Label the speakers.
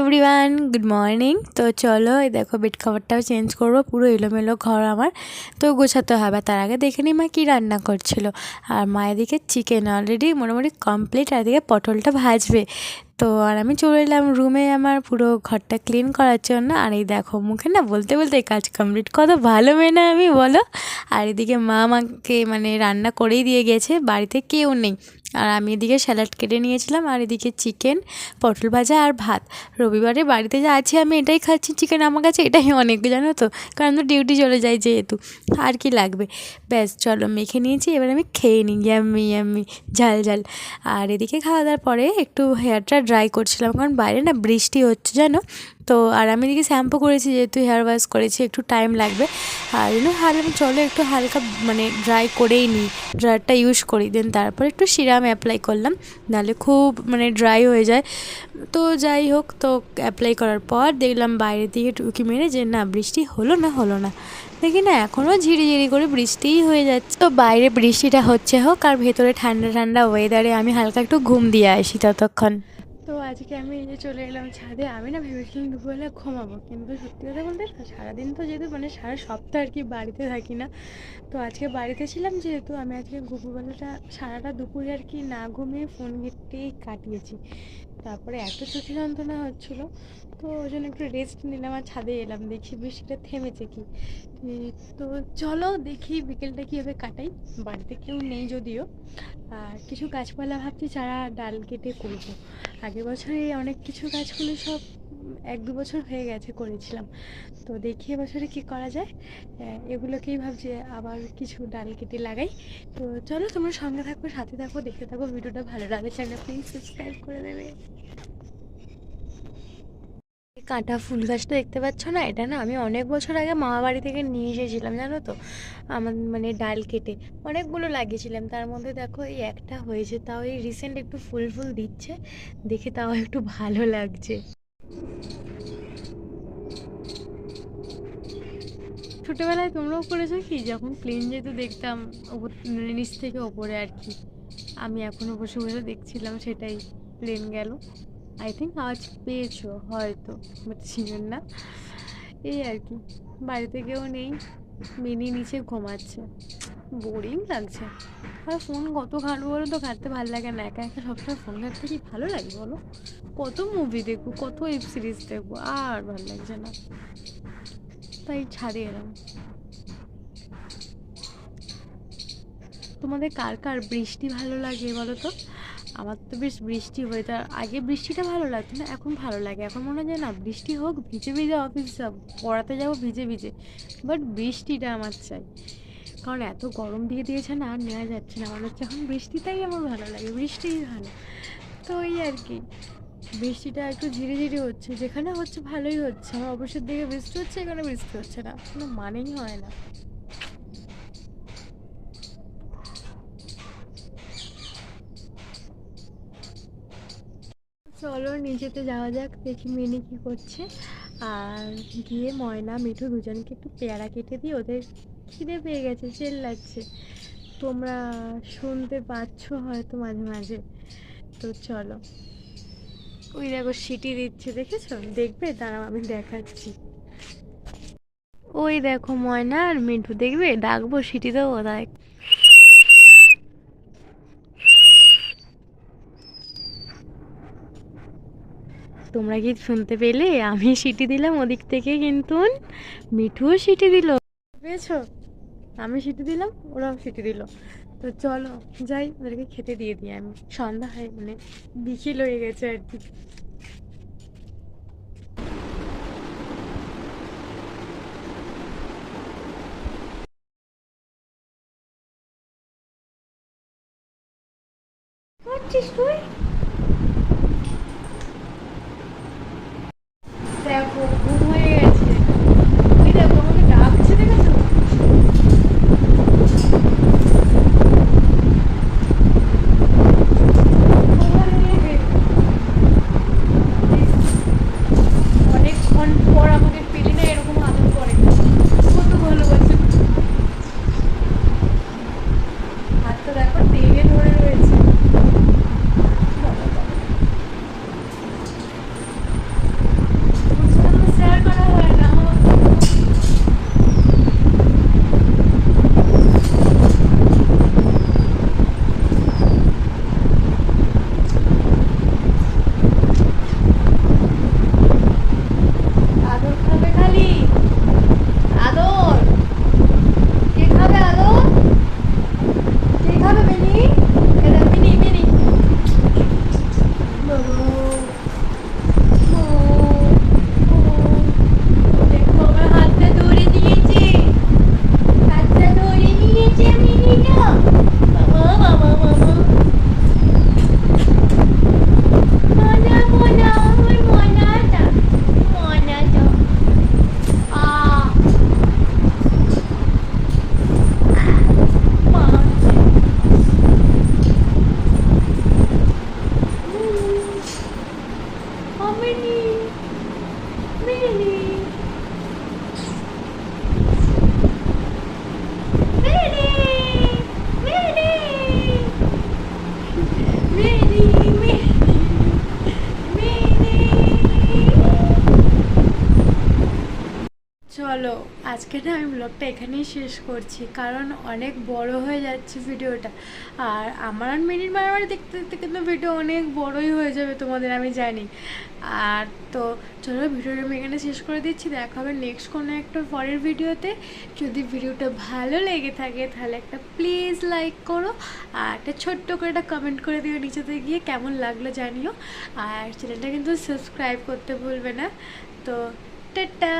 Speaker 1: Everyone good morning তো চলো এই দেখো বেড খাবারটাও চেঞ্জ করব, পুরো এলোমেলো ঘর আমার। তো গোছাতে হবে, তার আগে দেখে নিই মা কী রান্না করছিল। আর মা এদিকে চিকেন অলরেডি মোটামুটি কমপ্লিট আর এদিকে পটলটা ভাজবে। তো আর আমি চলে এলাম রুমে আমার পুরো ঘরটা ক্লিন করার জন্য। আর এই দেখো, মুখে না বলতে বলতে কাজ কমপ্লিট কত ভালো মেয়ে না আমি, বলো? আর এদিকে মা আমাকে মানে রান্না করেই দিয়ে গেছে, বাড়িতে কেউ নেই। আর আমি এদিকে স্যালাড কেটে নিয়েছিলাম, আর এদিকে চিকেন পটল ভাজা আর ভাত। রবিবারে বাড়িতে যা আছি আমি এটাই খাচ্ছি চিকেন আমার কাছে এটাই অনেক, জানো তো? কারণ তো ডিউটি চলে যায় যেহেতু, আর কি লাগবে? ব্যাস, চলো মেখে নিয়েছি, এবার আমি খেয়ে নিই ইয়াম্মি ইয়াম্মি ঝাল ঝাল। আর এদিকে খাওয়া দাওয়ার পরে একটু হেয়ারটা ড্রাই করছিলাম, কারণ বাইরে না বৃষ্টি হচ্ছে, জানো? তো আর আমি এদিকে শ্যাম্পু করেছি, যেহেতু হেয়ার ওয়াশ করেছি, একটু টাইম লাগবে। আর এগুলো হালকা চলো একটু হালকা মানে ড্রাই করেই নিই। ড্রায়ারটা ইউজ করি দেন তারপর একটু সিরাম অ্যাপ্লাই করলাম। নাহলে খুব মানে ড্রাই হয়ে যায়। তো যাই হোক, তো অ্যাপ্লাই করার পর দেখলাম বাইরের দিকে টুকি মেরে যে না, বৃষ্টি হলো না হলো না। দেখি না এখনও ঝিরিঝিরি করে বৃষ্টিই হয়ে যাচ্ছে। তো বাইরে বৃষ্টিটা হচ্ছে হোক, আর ভেতরে ঠান্ডা ঠান্ডা ওয়েদারে আমি হালকা একটু ঘুম দিয়ে আসি ততক্ষণ। তো আজকে আমি এই যে চলে এলাম ছাদে। আমি না ভেবেছিলাম দুপুরবেলা ঘুমাবো, কিন্তু সত্যি কথা বলতে সারাদিন তো যেহেতু মানে সারা সপ্তাহ আর কি বাড়িতে থাকি না, তো আজকে বাড়িতে ছিলাম যেহেতু আমি আজকে দুপুরবেলাটা, সারাটা দুপুরে আর কি না ঘুমিয়ে ফোন ঘেটেই কাটিয়েছি। তারপরে এত চোখে যন্ত্রণা হচ্ছিল, তো ওই জন্য একটু রেস্ট নিলাম আর ছাদে এলাম, দেখি বৃষ্টিটা থেমেছে কি। তো চলো দেখি বিকেলটা কীভাবে কাটাই, বাড়িতে কেউ নেই যদিও। আর কিছু গাছপালা ভাবছি চারা ডাল কেটে করব। আগের বছরে অনেক কিছু গাছগুলো সব এক দু বছর হয়ে গেছে করেছিলাম। তো দেখি এবছরে কি করা যায়। এগুলোকেই ভাবছি আবার কিছু ডাল কেটে লাগাই। তো চলো তোমরা সঙ্গে থাকো, সাথে থাকো, দেখতে থাকো, ভিডিওটা ভালো লাগে চ্যানেল প্লিজ সাবস্ক্রাইব করে দেবে। কাঁটা ফুল গাছটা দেখতে পাচ্ছ না? এটা না আমি অনেক বছর আগে মামা বাড়ি থেকে নিয়ে এসেছিলাম, জানো তো? আমার মানে ডাল কেটে। অনেকগুলো লাগিয়েছিলাম। তার মধ্যে দেখো এই একটা হয়েছে, তাও এই রিসেন্ট একটু ফুল ফুল দিচ্ছে। দেখে তাও একটু ভালো লাগছে। ছোটোবেলায় তোমরাও করেছ কি? যখন প্লেন যেহেতু দেখতাম, ওপর নিচ থেকে ওপরে আর কি। আমি এখনও বসে বসে দেখছিলাম, সেটাই প্লেন গেল। আই থিঙ্ক আওয়াজ পেয়েছ, হয়তো বাট না। এই আর কি, বাড়িতে কেউ নেই, মিনি নিচে ঘুমাচ্ছে। বোরিং লাগছে। আর ফোন কত ঘাটবো বলো তো? ঘাটতে ভালো লাগে না, একা একা সবসময় ফোন ঘাটতে কি ভালো লাগে বলো? কত মুভি দেখব, কত ওয়েব সিরিজ দেখব, আর ভালো লাগছে না। তাই ছাড়িয়ে এলাম। তোমাদের কার কার বৃষ্টি ভালো লাগে বলো তো? আমার তো বেশ বৃষ্টি হয়ে তার আগে বৃষ্টিটা ভালো লাগতো না, এখন ভালো লাগে। এখন মনে হয় না, বৃষ্টি হোক, ভিজে ভিজে অফিস যাব, পড়াতে যাব, ভিজে ভিজে। বাট বৃষ্টিটা আমার চাই। কারণ এত গরম দিয়ে দিয়েছে না, আর নেওয়া যাচ্ছে না। মনে হচ্ছে এখন বৃষ্টিটাই আমার ভালো লাগে, বৃষ্টিই ভালো। তো ওই আর কি। বৃষ্টিটা একটু ধীরে ধীরে হচ্ছে, যেখানে হচ্ছে ভালোই হচ্ছে। আমার অবশ্যই দিকে বৃষ্টি হচ্ছে, এখানে বৃষ্টি হচ্ছে না। কোনো মানেই হয় না। চলো নিচেতে যাওয়া যাক, দেখি মিনি কী করছে। আর গিয়ে ময়না, মিঠু দুজনকে একটু পেয়ারা কেটে দিই ওদের খিদে পেয়ে গেছে চেল লাগছে তোমরা শুনতে পাচ্ছ হয়তো মাঝে মাঝে। তো চলো। ওই দেখো সিটি দিচ্ছে, দেখেছ? দেখবে? দাঁড়াও, আমি দেখাচ্ছি। ওই দেখো ময়না আর মিঠু, দেখবে? ডাকবো সিটি দেবো তাই তোমরা কি শুনতে পেলে? আমি সিটি দিলাম, ওদিক থেকে কিন্তু মিঠুও সিটি দিল। পেয়েছ? আমি সিটি দিলাম, ওরাও সিটি দিল। তো চলো, যাই, ওদেরকে খেতে দিয়ে দিই আমি। সন্ধ্যা হয় মানে বিকেল হয়ে গেছে আর কি। করছিস তুই? Thank you. আজকে না আমি ব্লগটা এখানেই শেষ করছি, কারণ অনেক বড় হয়ে যাচ্ছে ভিডিওটা আর আমার আর মিনিট মারামারি দেখতে দেখতে কিন্তু ভিডিও অনেক বড়ই হয়ে যাবে তোমাদের, আমি জানি। আর তো চলো ভিডিওটা আমি এখানে শেষ করে দিচ্ছি, দেখা হবে নেক্সট কোনো একটা পরের ভিডিওতে যদি ভিডিওটা ভালো লেগে থাকে তাহলে একটা প্লিজ লাইক করো, আর একটা ছোট্ট করে একটা কমেন্ট করে দিও নিচেতে গিয়ে কেমন লাগল জানিও। আর চ্যানেলটা কিন্তু সাবস্ক্রাইব করতে ভুলবে না। তো টাটা